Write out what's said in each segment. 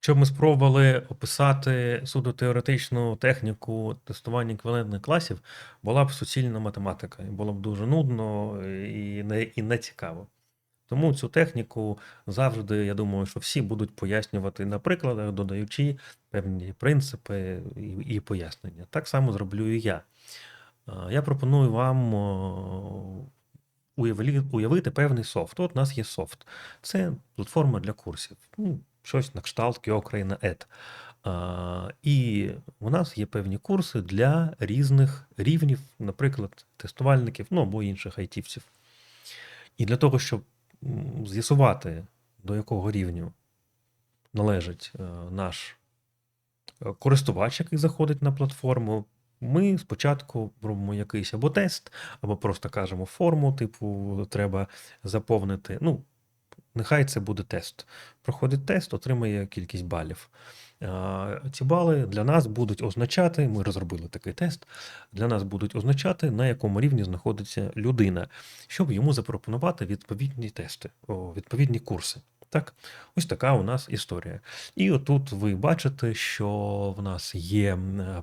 Щоб ми спробували описати судотеоретичну техніку тестування еквівалентних класів, була б суцільна математика, і було б дуже нудно і не, і не цікаво. Тому цю техніку завжди, я думаю, що всі будуть пояснювати на прикладах, додаючи певні принципи і, і пояснення. Так само зроблю і я. Я пропоную вам уявити певний софт. От у нас є софт. Це платформа для курсів. Щось на кшталт Ед. І у нас є певні курси для різних рівнів, наприклад, тестувальників, ну або інших айтівців. І для того, щоб з'ясувати, до якого рівню належить е, наш е, користувач, який заходить на платформу, ми спочатку робимо якийсь або тест, або просто кажемо форму, типу, треба заповнити. Ну, нехай це буде тест. Проходить тест, отримає кількість балів. Ці бали для нас будуть означати, ми розробили такий тест, для нас будуть означати, на якому рівні знаходиться людина, щоб йому запропонувати відповідні тести, відповідні курси. Так, ось така у нас історія. І отут ви бачите, що в нас є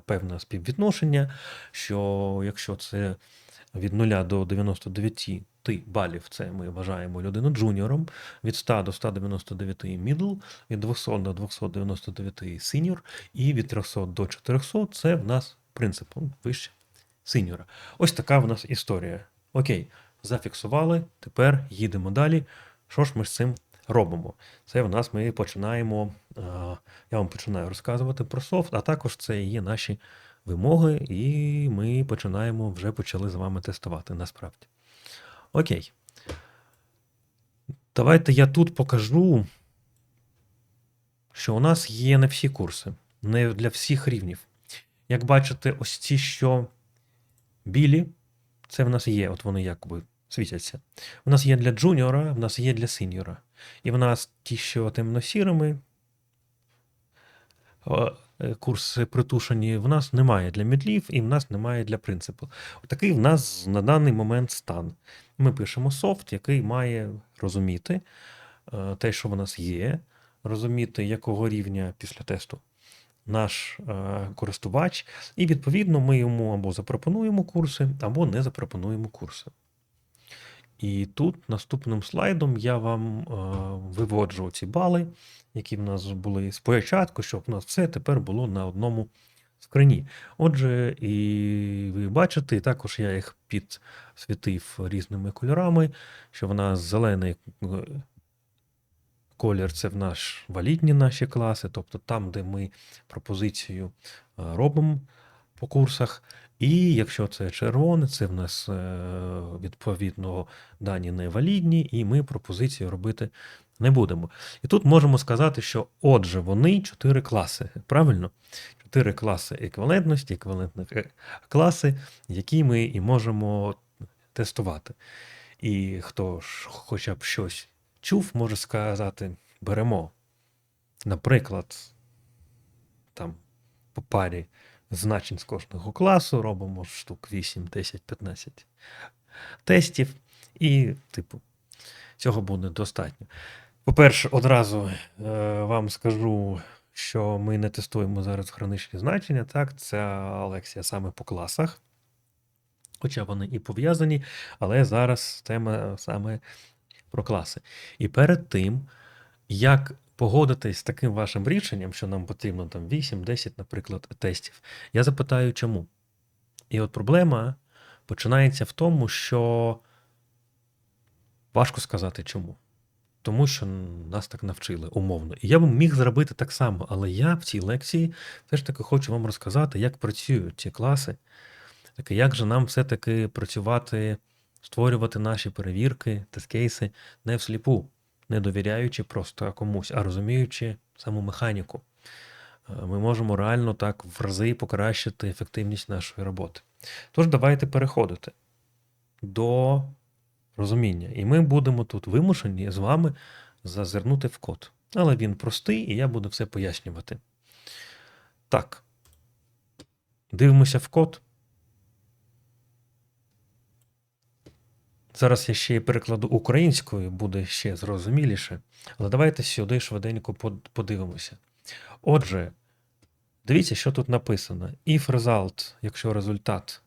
певне співвідношення, що якщо це від 0 до 99 балів, це ми вважаємо людину джуніором, від 100 до 199 мідл, від 200 до 299 сіньор, і від 300 до 400 це в нас принцип ну, вище синьора. Ось така в нас історія. Окей, зафіксували, тепер їдемо далі. Що ж ми з цим робимо? Це в нас ми починаємо. е, Я вам починаю розказувати про софт, а також це є наші вимоги, і ми починаємо вже почали з вами тестувати насправді. Окей. Давайте я тут покажу, що у нас є не всі курси, не для всіх рівнів. Як бачите, ось ці, що білі, це в нас є, от вони якби світяться. У нас є для джуніора, в нас є для синьора. І в нас ті, що темно-сірими, курси притушені, в нас немає для мідлів і в нас немає для принципу. Такий в нас на даний момент стан. Ми пишемо софт, який має розуміти е, те, що в нас є, розуміти, якого рівня після тесту наш е, користувач, і відповідно ми йому або запропонуємо курси, або не запропонуємо курси. І тут наступним слайдом я вам е, виводжу ці бали, які в нас були спочатку, щоб в нас все тепер було на одному скрині. Отже, і ви бачите, також я їх підсвітив різними кольорами, що в нас зелений е, колір це в наш валідні наші класи, тобто там, де ми пропозицію е, робимо по курсах. І якщо це червоне, це в нас е, відповідно дані невалідні, і ми пропозицію робити не будемо. І тут можемо сказати, що отже, вони чотири класи. Правильно? Чотири класи еквівалентності, еквівалентних е, класи, які ми і можемо тестувати. І хто ж хоча б щось чув, може сказати: беремо, наприклад, там по парі значень з кожного класу, робимо штук 8, 10, 15 тестів, і, типу, цього буде достатньо. По-перше, одразу е, вам скажу, що ми не тестуємо зараз граничні значення. Так, ця лекція саме по класах, хоча вони і пов'язані, але зараз тема саме про класи. І перед тим, як погодитись з таким вашим рішенням, що нам потрібно там 8-10, наприклад, тестів, я запитаю, чому. І от проблема починається в тому, що важко сказати чому. Тому що нас так навчили умовно. І я б міг зробити так само, але я в цій лекції все ж таки хочу вам розказати, як працюють ці класи, таке, як же нам все-таки працювати, створювати наші перевірки, тест-кейси не всліпу, не довіряючи просто комусь, а розуміючи саму механіку. Е, Ми можемо реально так в рази покращити ефективність нашої роботи. Тож давайте переходити до розуміння. І ми будемо тут вимушені з вами зазирнути в код. Але він простий, і я буду все пояснювати. Так. Дивимося в код. Зараз я ще й перекладу українською, буде ще зрозуміліше. Але давайте сюди швиденько подивимося. Отже, дивіться, що тут написано. If result, якщо результат,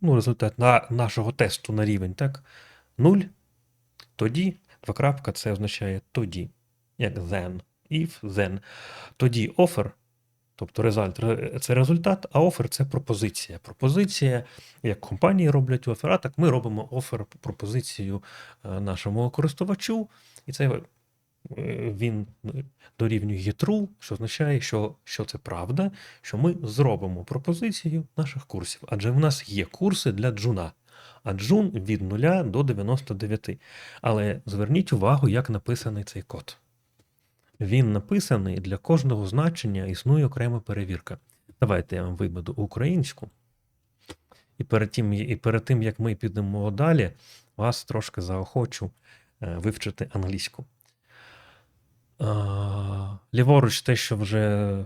ну, результат на нашого тесту на рівень, так, 0, тоді, двокрапка, це означає тоді, як then, if, then. Тоді offer, тобто результ, це результат, а offer це пропозиція. Пропозиція, як компанії роблять офер, а так ми робимо офер, пропозицію е, нашому користувачу, і це е, він дорівнює true, що означає, що, що це правда, що ми зробимо пропозицію наших курсів. Адже в нас є курси для джуна. А джун від 0 до 99. Але зверніть увагу, як написаний цей код. Він написаний для кожного значення існує окрема перевірка. Давайте я вам виведу українську. І перед тим, і перед тим, як ми підемо далі, вас трошки заохочу е, вивчити англійську. Ліворуч те, що вже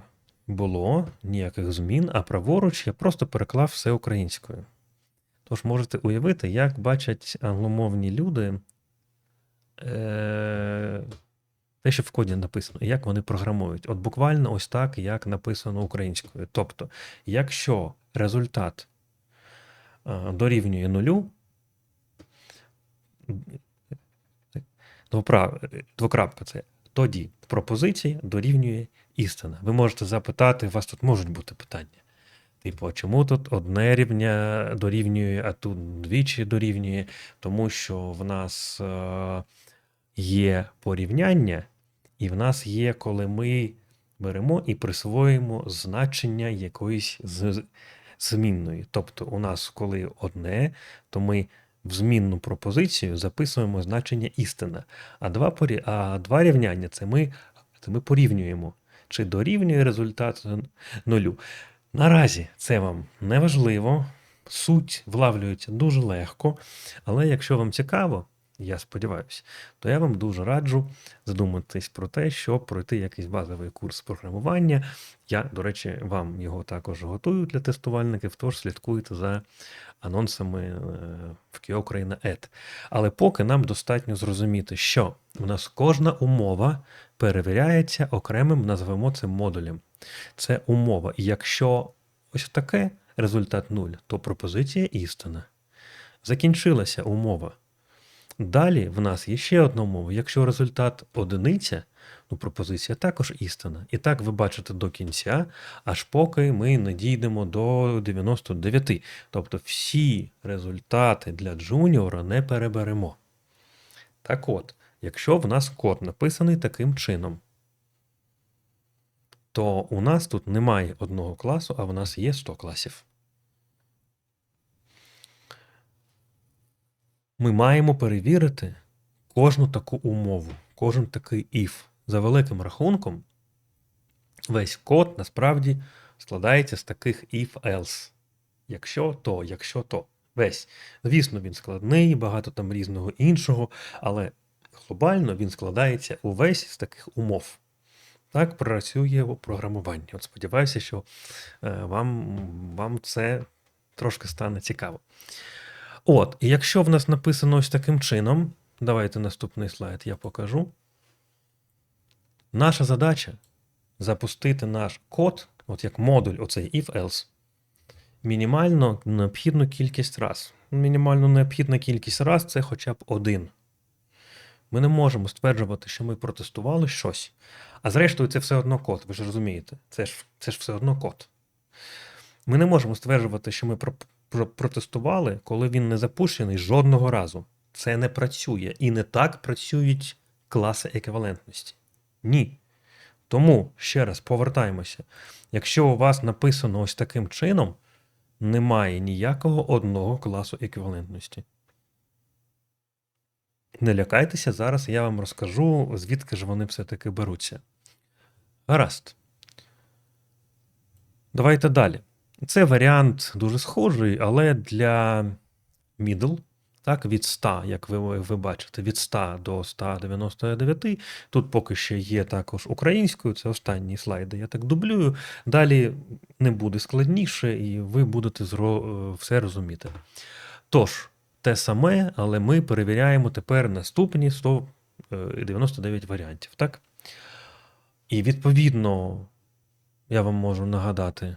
було, ніяких змін, а праворуч я просто переклав все українською. Тож можете уявити, як бачать англомовні люди е, те, що в коді написано, і як вони програмують. От буквально ось так, як написано українською. Тобто, якщо результат е, дорівнює нулю, двокрапка це тоді пропозиція дорівнює істина. Ви можете запитати, у вас тут можуть бути питання. Типу, чому тут одне рівня дорівнює, а тут двічі дорівнює? Тому що в нас е, є порівняння, і в нас є, коли ми беремо і присвоїмо значення якоїсь з- змінної. Тобто, у нас, коли одне, то ми в змінну пропозицію записуємо значення істина. А два, порі... а два рівняння це ми, це ми порівнюємо, чи дорівнює результат нулю. Наразі це вам не важливо, суть влавлюється дуже легко, але якщо вам цікаво, я сподіваюся, то я вам дуже раджу задуматись про те, щоб пройти якийсь базовий курс програмування. Я, до речі, вам його також готую для тестувальників, тож слідкуйте за анонсами е, в Україна Ед. Але поки нам достатньо зрозуміти, що у нас кожна умова перевіряється окремим, назвемо це модулем. Це умова. І якщо ось таке результат 0, то пропозиція істина. Закінчилася умова. Далі в нас є ще одна умова. Якщо результат одиниця, ну пропозиція також істина. І так ви бачите до кінця, аж поки ми не дійдемо до 99. Тобто всі результати для джуніора не переберемо. Так от, якщо в нас код написаний таким чином, то у нас тут немає одного класу, а в нас є 100 класів. Ми маємо перевірити кожну таку умову, кожен такий if. За великим рахунком, весь код насправді складається з таких if-else. Якщо то, якщо то. Весь. Звісно, він складний, багато там різного іншого, але глобально він складається увесь з таких умов. Так працює програмування. От сподіваюся, що е, вам, вам це трошки стане цікаво. От, і якщо в нас написано ось таким чином, давайте наступний слайд я покажу. Наша задача запустити наш код, от як модуль, оцей if-else, мінімально необхідну кількість раз. Мінімально необхідна кількість раз це хоча б один. Ми не можемо стверджувати, що ми протестували щось. А зрештою, це все одно код, ви ж розумієте, це ж, це ж все одно код. Ми не можемо стверджувати, що ми протестували, коли він не запущений жодного разу. Це не працює. І не так працюють класи еквівалентності. Ні. Тому ще раз повертаємося. Якщо у вас написано ось таким чином, немає ніякого одного класу еквівалентності. Не лякайтеся, зараз я вам розкажу, звідки ж вони все-таки беруться. Гаразд. Давайте далі. Це варіант дуже схожий, але для middle, так, від 100, як ви, ви бачите, від 100 до 199. Тут поки ще є також українською, це останні слайди, я так дублюю. Далі не буде складніше, і ви будете зро... все розуміти. Тож, те саме, але ми перевіряємо тепер наступні 199 варіантів. так? І відповідно я вам можу нагадати.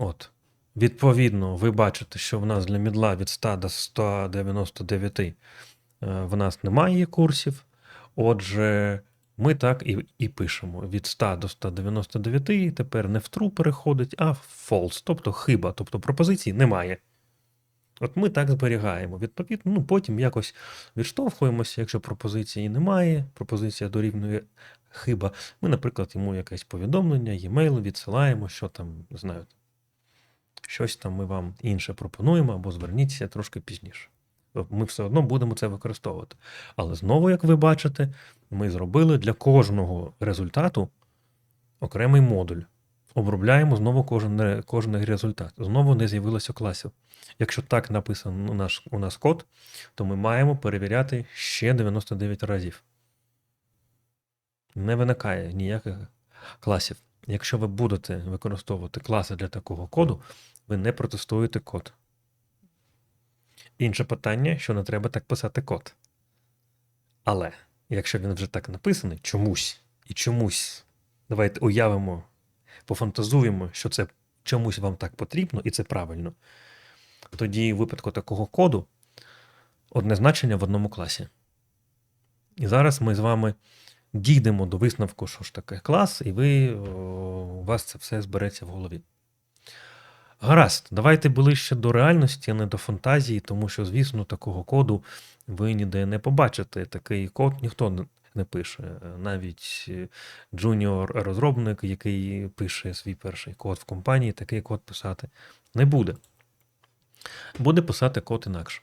От. Відповідно, ви бачите, що в нас для мідла від 100 до 199 е, в нас немає курсів. Отже, ми так і, і пишемо: від 100 до 199 тепер не в true переходить, а в false, тобто хиба, тобто пропозиції немає. От ми так зберігаємо. Відповідно, ну потім якось відштовхуємося, якщо пропозиції немає, пропозиція дорівнює хиба. Ми, наприклад, йому якесь повідомлення, e-mail відсилаємо, що там, знаю, щось там ми вам інше пропонуємо, або зверніться трошки пізніше. Ми все одно будемо це використовувати. Але знову, як ви бачите, ми зробили для кожного результату окремий модуль. Обробляємо знову кожен, кожен результат. Знову не з'явилося класів. Якщо так написано у нас, у нас код, то ми маємо перевіряти ще 99 разів. Не виникає ніяких класів. Якщо ви будете використовувати класи для такого коду, ви не протестуєте код. Інше питання, що не треба так писати код. Але якщо він вже так написаний, чомусь і чомусь, давайте уявимо, пофантазуємо, що це чомусь вам так потрібно, і це правильно, тоді в випадку такого коду одне значення в одному класі. І зараз ми з вами дійдемо до висновку, що ж таке клас, і ви, у вас це все збереться в голові. Гаразд, давайте ближче до реальності, а не до фантазії, тому що, звісно, такого коду ви ніде не побачите. Такий код ніхто не пише. Навіть джуніор-розробник, який пише свій перший код в компанії, такий код писати не буде. Буде писати код інакше.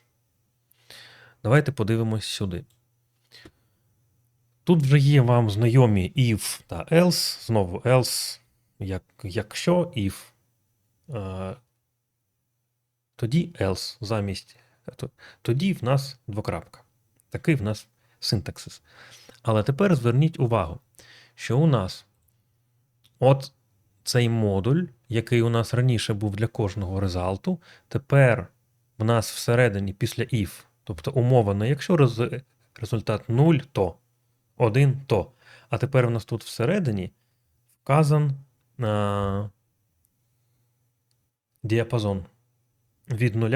Давайте подивимось сюди. Тут вже є вам знайомі if та else, знову else, як, якщо if. Тоді else замість. Тоді в нас двокрапка. Такий в нас синтаксис. Але тепер зверніть увагу, що у нас от цей модуль, який у нас раніше був для кожного результату, тепер в нас всередині після if, тобто умова не якщо результат 0, то 1, то. А тепер у нас тут всередині вказан а, діапазон від 0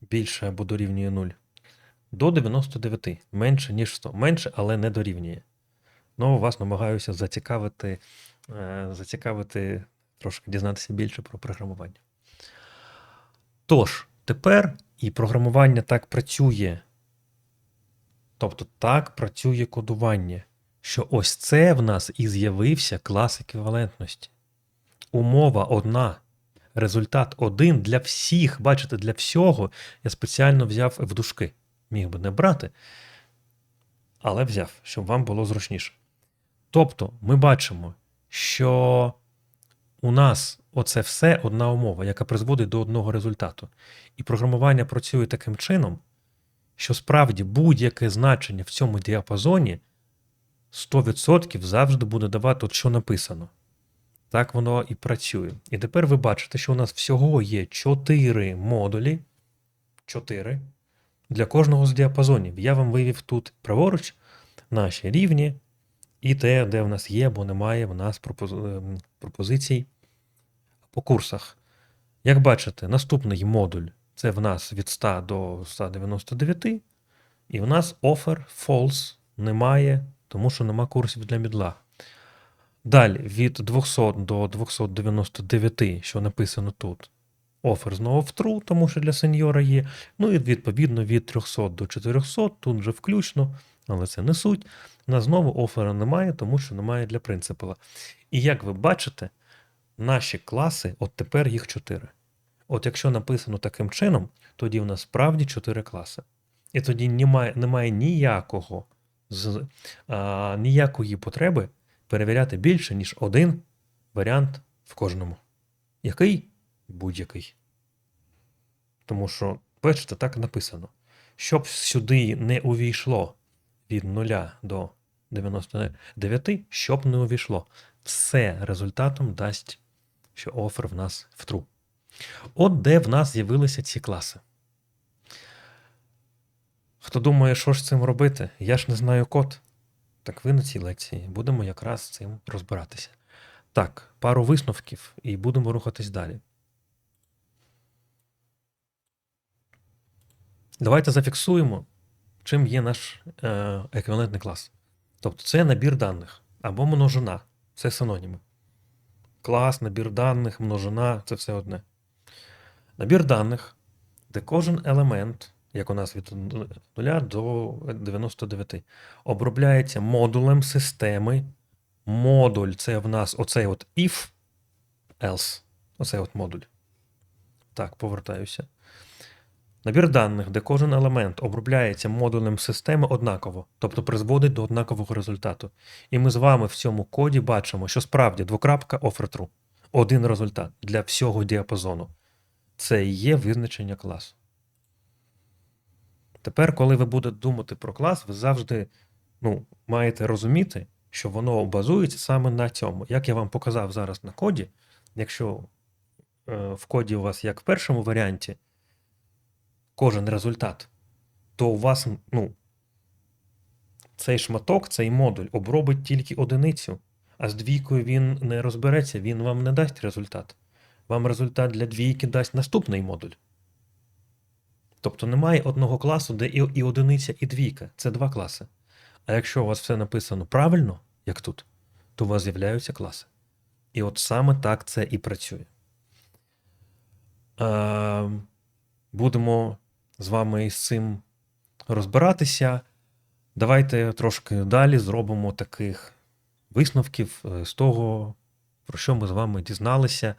більше або дорівнює 0 до 99, менше, ніж 100. Менше, але не дорівнює. Знову вас намагаюся зацікавити, е, зацікавити, трошки дізнатися більше про програмування. Тож, тепер і програмування так працює. Тобто так працює кодування, що ось це в нас і з'явився клас еквівалентності. Умова одна. Результат один для всіх, бачите, для всього я спеціально взяв в дужки. Міг би не брати, але взяв, щоб вам було зручніше. Тобто, ми бачимо, що у нас оце все одна умова, яка призводить до одного результату. І програмування працює таким чином, що справді будь-яке значення в цьому діапазоні 100% завжди буде давати, от що написано. Так воно і працює. І тепер ви бачите, що у нас всього є 4 модулі. 4 для кожного з діапазонів. Я вам вивів тут праворуч наші рівні і те, де в нас є або немає в нас ем, пропозицій по курсах. Як бачите, наступний модуль це в нас від 100 до 199, і в нас offer false немає, тому що нема курсів для мідла. Далі від 200 до 299, що написано тут. Офер знову в true, тому що для сеньора є. Ну і відповідно від 300 до 400, тут вже включно, але це не суть. У нас знову офера немає, тому що немає для принципала. І як ви бачите, наші класи, от тепер їх 4. От якщо написано таким чином, тоді в нас справді 4 класи. І тоді немає немає ніякого, з, а, ніякої потреби перевіряти більше, ніж один варіант в кожному. Який? Будь-який. Тому що, бачите, так написано. Щоб сюди не увійшло від 0 до 99, щоб не увійшло, все результатом дасть, що офер в нас в true. От де в нас з'явилися ці класи. Хто думає, що ж цим робити? Я ж не знаю код. Так ви на цій лекції будемо якраз з цим розбиратися. Так, пару висновків і будемо рухатись далі. Давайте зафіксуємо, чим є наш е, еквівалентний клас. Тобто це набір даних або множина. Це синоніми. Клас, набір даних, множина це все одне. Набір даних, де кожен елемент, як у нас від 0 до 99, обробляється модулем системи. Модуль це в нас оцей от if, else. Оцей от модуль. Так, повертаюся. Набір даних, де кожен елемент обробляється модулем системи однаково, тобто призводить до однакового результату. І ми з вами в цьому коді бачимо, що справді двокрапка offer true. Один результат для всього діапазону. Це і є визначення класу. Тепер, коли ви будете думати про клас, ви завжди ну, маєте розуміти, що воно базується саме на цьому. Як я вам показав зараз на коді, якщо е, в коді у вас, як в першому варіанті, кожен результат, то у вас ну, цей шматок, цей модуль обробить тільки одиницю, а з двійкою він не розбереться, він вам не дасть результат. Вам результат для двійки дасть наступний модуль. Тобто немає одного класу, де і, одиниця, і двійка. Це два класи. А якщо у вас все написано правильно, як тут, то у вас з'являються класи. І от саме так це і працює. Е, будемо з вами із цим розбиратися. Давайте трошки далі зробимо таких висновків е, з того, про що ми з вами дізналися.